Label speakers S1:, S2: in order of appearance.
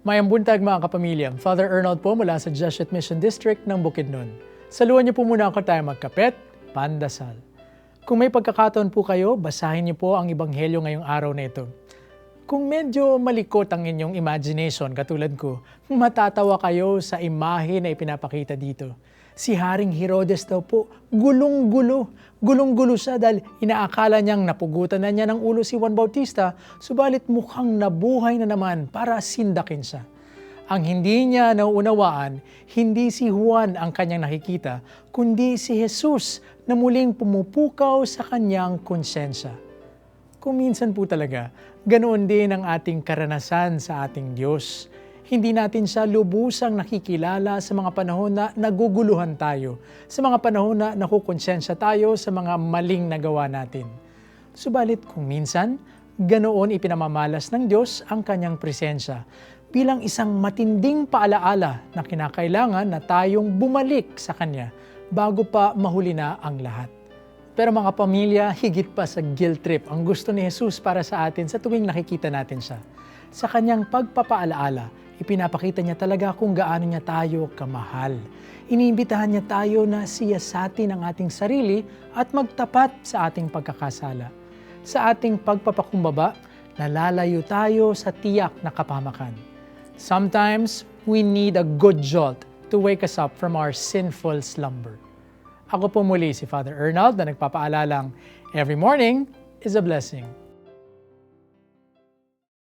S1: Mayang buntag mga kapamilya, Father Arnold po mula sa Jesuit Mission District ng Bukidnon. Saluhan niyo po muna ako tayo magkapet, pandasal. Kung may pagkakataon po kayo, basahin niyo po ang Ebanghelyo ngayong araw na ito. Kung medyo malikot ang inyong imagination katulad ko, matatawa kayo sa imahe na ipinapakita dito. Si Haring Herodes daw po, gulong-gulo. Gulong-gulo siya dahil inaakala niyang napugutan na niya ng ulo si Juan Bautista, subalit mukhang nabuhay na naman para sindakin siya. Ang hindi niya nauunawaan, hindi si Juan ang kanyang nakikita, kundi si Jesus na muling pumupukaw sa kanyang konsensya. Kung minsan po talaga, ganoon din ang ating karanasan sa ating Diyos. Hindi natin siya lubusang nakikilala sa mga panahon na naguguluhan tayo, sa mga panahon na nakukonsensya tayo sa mga maling nagawa natin. Subalit kung minsan, ganoon ipinamamalas ng Diyos ang kanyang presensya bilang isang matinding paalaala na kinakailangan na tayong bumalik sa Kanya bago pa mahuli na ang lahat. Pero mga pamilya, higit pa sa guilt trip ang gusto ni Jesus para sa atin sa tuwing nakikita natin siya. Sa kanyang pagpapaalaala, ipinapakita niya talaga kung gaano niya tayo kamahal. Iniimbitahan niya tayo na siyasatin ang ating sarili at magtapat sa ating pagkakasala. Sa ating pagpapakumbaba, nalalayo tayo sa tiyak na kapamakan. Sometimes, we need a good jolt to wake us up from our sinful slumber. Ako po muli si Father Arnold na nagpapaalalang every morning is a blessing.